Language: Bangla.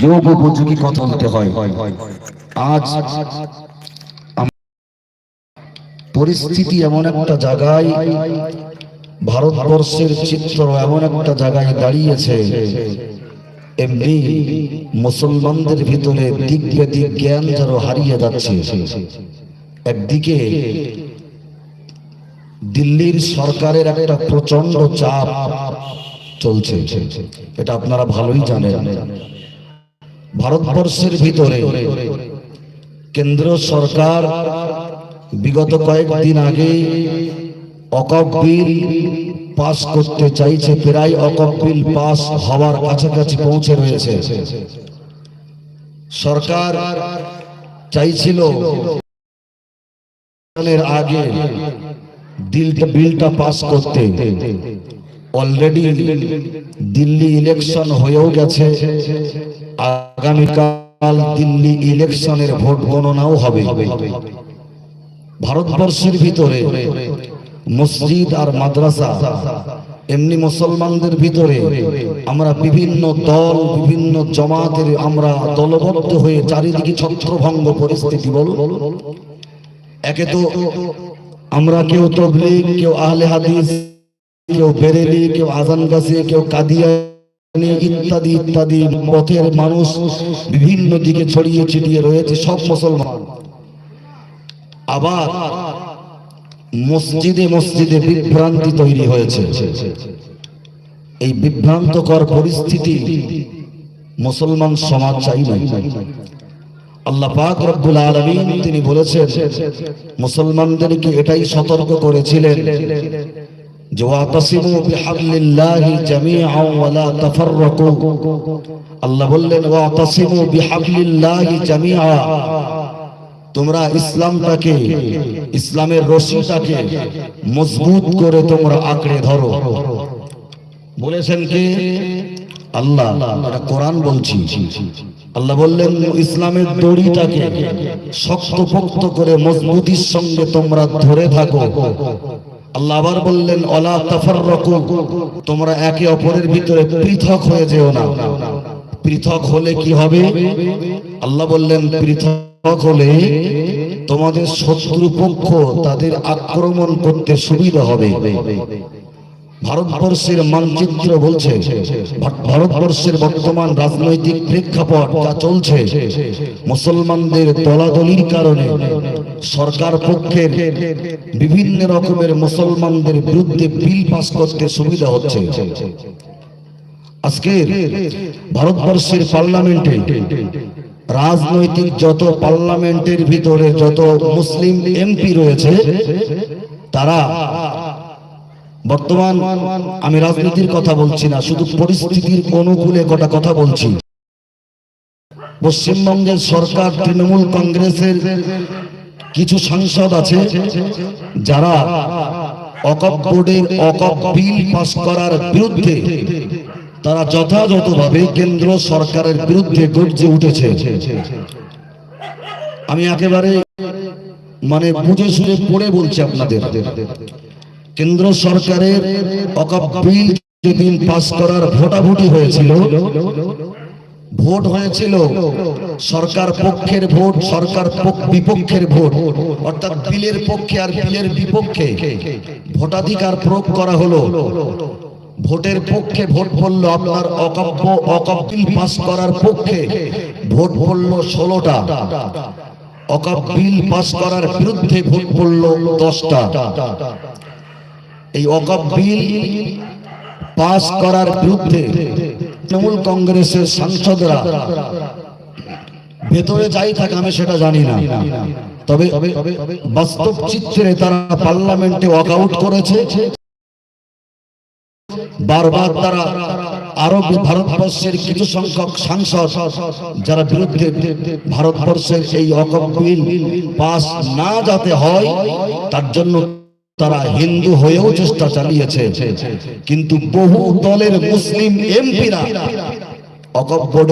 যোগ উপযোগী কথা বলতে হয়। আজ পরিস্থিতি এমন একটা জায়গায়, ভারতবর্ষের চিত্র এমন একটা জায়গায় দাঁড়িয়েছে। এমনি মুসলমানদের ভিতরে দিক বেদিক জ্ঞান যেন হারিয়ে যাচ্ছে। একদিকে দিল্লির সরকারের একটা প্রচণ্ড চাপ চলছে। এটা আপনারা ভালোই জানেন। ভারতবর্ষের ভিতরে কেন্দ্র সরকার বিগত কয়েকদিন আগে অকপ পাস করতে চাইছে, প্রায় অকপ পাস হওয়ার কাছাকাছি পৌঁছে রয়েছে। সরকার চাইছিল আগে বিলটা পাস করতে। অলরেডি দিল্লি ইলেকশন হয়েও গেছে। আগামীকাল দিল্লি ইলেকশনের ভোট গণনাও হবে। ভারতবর্ষের ভিতরে মসজিদ আর মাদ্রাসা, এমনি মুসলমানদের ভিতরে আমরা বিভিন্ন দল, বিভিন্ন জমাতের আমরা দলবদ্ধ হয়ে চারিদিকে ছত্রভঙ্গ পরিস্থিতি বল। একে তো আমরা কেউ তবলিগ, কেউ আহলে হাদিস, কেউ বেরেলি, কেউ আজান গাছে কেউ কাদিয়া ইত্যাদি ইত্যাদি পথের মানুষ বিভিন্ন দিকে ছড়িয়ে ছিটিয়ে রয়েছে, সব মুসলমান। আবার মসজিদে মসজিদে বিভ্রান্তি তৈরি হয়েছে। এই বিভ্রান্তকর পরিস্থিতি মুসলমান সমাজ চাই না। আল্লাহ পাক তিনি বলেছেন, মুসলমানদেরকে এটাই সতর্ক করেছিলেন যে তোমরা ইসলামটাকে, ইসলামের রশিটাকে মজবুত করে তোমরা আঁকড়ে ধরো। বলেছেন কি? আল্লাহ, এটা কোরআন বলছি। আল্লাহ বললেন, ইসলামের দড়িটাকে শক্তপোক্ত করে মজবুতির সঙ্গে তোমরা ধরে থাকো। আল্লাহ আবার বললেন, অলা তাফাররাকু, তোমরা একে অপরের ভিতরে পৃথক হয়ে যেও না। পৃথক হলে কি হবে? আল্লাহ বললেন, পৃথক হলে তোমাদের শত্রু পক্ষ তাদের আক্রমণ করতে সুবিধা হবে। ভারতবর্ষের মানচিত্র বলছে ভারতবর্ষের বর্তমান রাজনৈতিক প্রেক্ষাপট চলছে। মুসলমানদের দলাদলির কারণে সরকার পক্ষের বিভিন্ন রকমের মুসলমানদের বিরুদ্ধে বিল পাস করতে সুবিধা হচ্ছে। আজকে ভারতবর্ষের পার্লামেন্টে রাজনৈতিক যত পার্লামেন্টের ভিতরে যত মুসলিম এমপি রয়েছে, তারা বর্তমান আমি রাজনীতির কথা বলছি না, শুধু পরিস্থিতির অনুকূলে কটা কথা বলছি। পশ্চিমবঙ্গের সরকার তৃণমূল কংগ্রেসের কিছু সাংসদ আছে যারা অকপ বোর্ডের অকপ বিল পাস করার বিরুদ্ধে তারা যথাযথভাবে কেন্দ্র সরকারের বিরুদ্ধে গর্জে উঠেছে। আমি একেবারে মানে বুঝে শুনে পড়ে বলছি আপনাদের। কেন্দ্র সরকারের অকপ বিল যেদিন পাস করার ভোটাভুটি হয়েছিল ভোট হয়েছিল। সরকার পক্ষের ভোট, সরকার বিপক্ষের ভোট। অর্থাৎ বিলের পক্ষে আর বিলের বিপক্ষে ভোটাধিকার প্রয়োগ করা হলো। ভোটের পক্ষে ভোট পড়ল আপনার অকাব্য অকাপ বিল পাস করার পক্ষে। ভোট পড়ল ষোলোটা। অকাপ বিল পাস করার বিরুদ্ধে ভোট পড়ল দশটা। এই অকাপ বিল পাস করার বিরুদ্ধে তৃণমূল কংগ্রেসের সাংসদরা ভেতরে যাই থাকে, আমি সেটা জানি না। তবে বাস্তব চিত্রে তারা পার্লামেন্টে ওয়াকআউট করেছে। বারবার তারা আরও ভারতবর্ষের কিছু সংখ্যক সাংসদ যারা বিরুদ্ধে ভারতবর্ষের এই অকপ বিল পাস না যাতে হয়, তার জন্য তারা হিন্দু হয়েও চেষ্টা চালিয়েছে। কিন্তু বহু দলের মুসলিম এমপিরা অকপ বোর্ডের